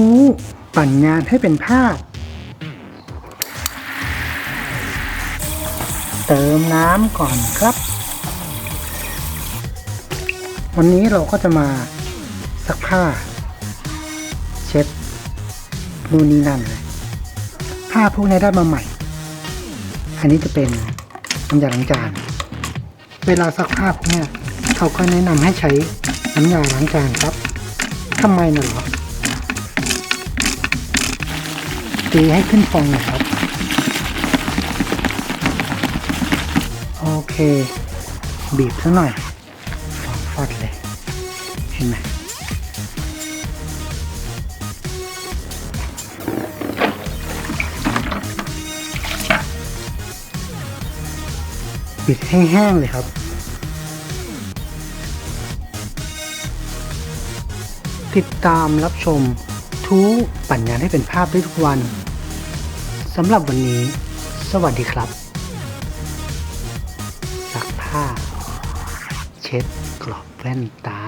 ทูปั่นงานให้เป็นภาพ เติมน้ำก่อนครับ วันนี้เราก็จะมาซักผ้า เช็ดนู่นนี่นั่นเลยผ้าพวกนี้ได้มาใหม่ อันนี้จะเป็นน้ำยาล้างจาน เวลาซักผ้าพวกเนี้ยเขาก็แนะนำให้ใช้น้ำยาล้างจานครับทำไมน่ะหรอ ตีให้ขึ้นฟองหน่อยครับ โอเค บีบซะหน่อยฟองฟอดเลย เห็นไหมบิดให้แห้งเลยครับ ติดตามรับชม ทูปั่นงานให้เป็นภาพได้ทุกวันสำหรับวันนี้ สวัสดีครับซักผ้า เช็ดกรอบแว่นตา